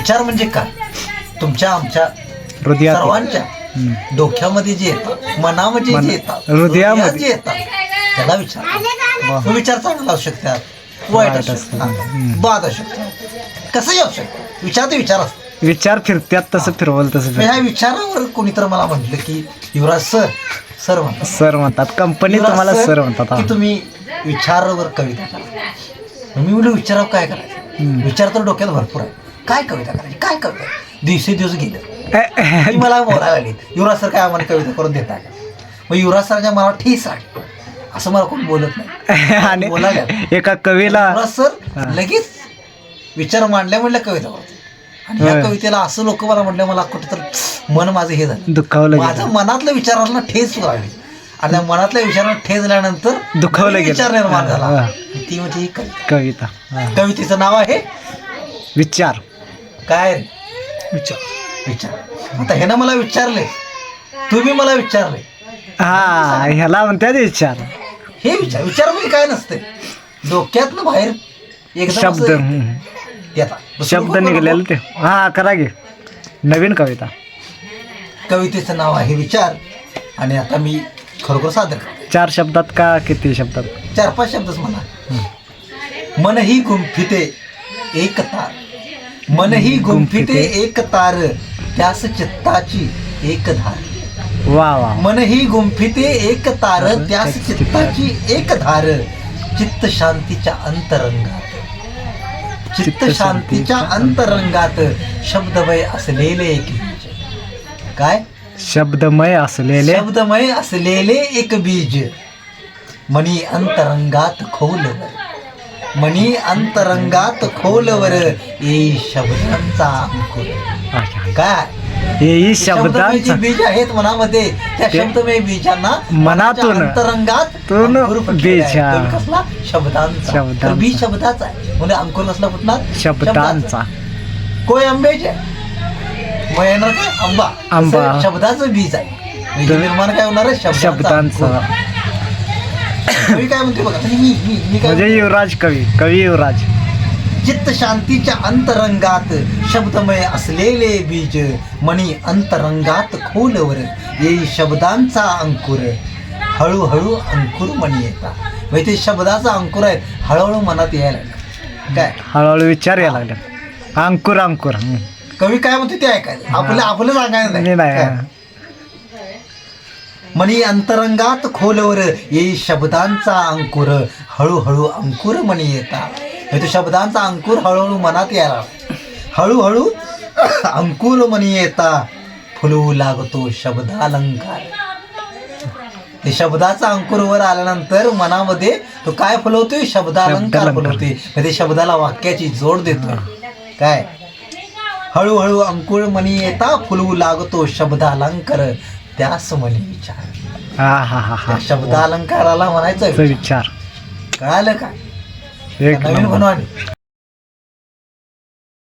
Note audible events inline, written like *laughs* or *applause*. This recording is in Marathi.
विचार म्हणजे काय? तुमच्या आमच्या हृदयात सर्वांच्या. डोक्यामध्ये जे येतात मनामध्ये मन- जे येतात हृदयामध्ये. जे येतात त्याला विचार. तो विचार चांगला असू शकतात वाईट असू शकतात. बाद असू शकतात कसंही असू शकतं. विचार ते विचार असतो. विचार फिरत्यात तसं फिरवल तसं ह्या विचारावर कोणी तर मला म्हटलं की युवराज सर सर म्हणतात. सर म्हणतात. कंपनी तुम्हाला सर, म्हणतात की. तुम्ही विचारावर कविता करा. मी म्हणलं विचारावर काय करायचं. विचार तर डोक्यात भरपूर आहे. काय कविता करायची? काय कविता? दिवसे दिवस गेलं. ती मला बोलायला लागली. युवराज सर काय आम्हाला कविता करून देता का? मग युवराज सरांच्या मला ठेस आली. असं मला कोण बोलत नाही. *laughs* आणि बोलायला. एका कवीला युवराज सर. लगेच विचार मांडल्या म्हणल्या कविता करतो आणि. या कवितेला असं लोक मला म्हटलं मला कुठं तर मन माझं हे झालं. दुखावलं माझ्या गेलं मनातल्या विचारांना ठेस लागली. आणि त्या मनातल्या विचारांना ठेस झाल्यानंतर दुखावलं. विचार निर्माण झाला. ती म्हणजे कविता. कविता. कवितेचं नाव आहे विचार. काय? विचार. विचार. आता ह्यानं मला विचारले. तुम्ही मला विचारले. हा ह्याला म्हणतात विचार. हे विचार विचार म्हणजे काय नसते. डोक्यातनं बाहेर एकदम शब्द. येतात. शब्द निघलेले ते. हा करा गे नवीन कविता. कवितेचं नाव आहे विचार. आणि आता मी खरोखर सादर करतो. चार शब्दात का किती शब्दात? चार पाच शब्दच म्हणा. मन ही गुंफिते एक तार मन ही गुंफिते एक तार त्यास चित्ताची एक धार. वा वा मन ही गुंफिते एक तार त्यास चित्ताची एक धार. चित्त शांतीच्या अंतरंगात. चित्त शांतीच्या अंतरंगात शब्दमय असलेले एक बीज काय? शब्दमय असलेले शब्दमय असलेले एक बीज मनी अंतरंगात खोलवर. मनी अंतरंगात खोलवर ये शब्दांचा अंकुर. काय? शब्दांचा बीज आहेत मनामध्ये. त्या ते शब्दमय बीजांना मनातून अंतरंगात तून अंकुर फुटलेला बीज, आहे. हा. कसला? शब्दांचा. शब्दांचा. तर बीज शब्दाचा आहे. म्हणजे अंकुर कसला फुटणार शब्दांचा. कोय आंब्याचे मग येणार काय आंबा. आंबा. शब्दाचं बीज आहे. म्हणजे तर निर्माण काय होणार आहे? शब्दांचा शब्दांचा. अंकुर. कवी काय म्हणते बघा म्हणजे मी मी मी काय म्हणजे युवराज कवी कवी युवराज. चित्त शांतीच्या अंतरंगात शब्दमय असलेले बीज मणी अंतरंगात खोलवर येई शब्दांचा अंकुर हळूहळू अंकुर मणी येतात. म्हणजे ते शब्दाचा अंकुर आहे हळूहळू मनात यायला लागलं. काय? हळूहळू विचार यायला लागले. अंकुर अंकुर. हम्म. कवी काय म्हणते ते ऐकायला? आपलं आपलं सांगायला नाही नाही. काय? मणी अंतरंगात खोलवर येई शब्दांचा अंकुर हळूहळू अंकुर मणी येतात म्हणजे तो शब्दांचा अंकुर हळूहळू मनात यायला. हळूहळू अंकुर मणी येता. फुलवू लागतो शब्दालंकार. ते शब्दाचा अंकुर वर आल्यानंतर मनामध्ये तो काय फुलवतोय? शब्दालंकार. फुलवतोय. म्हणजे शब्दाला वाक्याची जोड देतोय. काय? हळूहळू अंकुर मणी येता. फुलवू लागतो शब्दालंकार. त्यास मनी विचार. हा हा हा हा. त्या शब्दालंकाराला म्हणायचं चा विचार. कळालं काय एक नवीन नंबर. बनवानी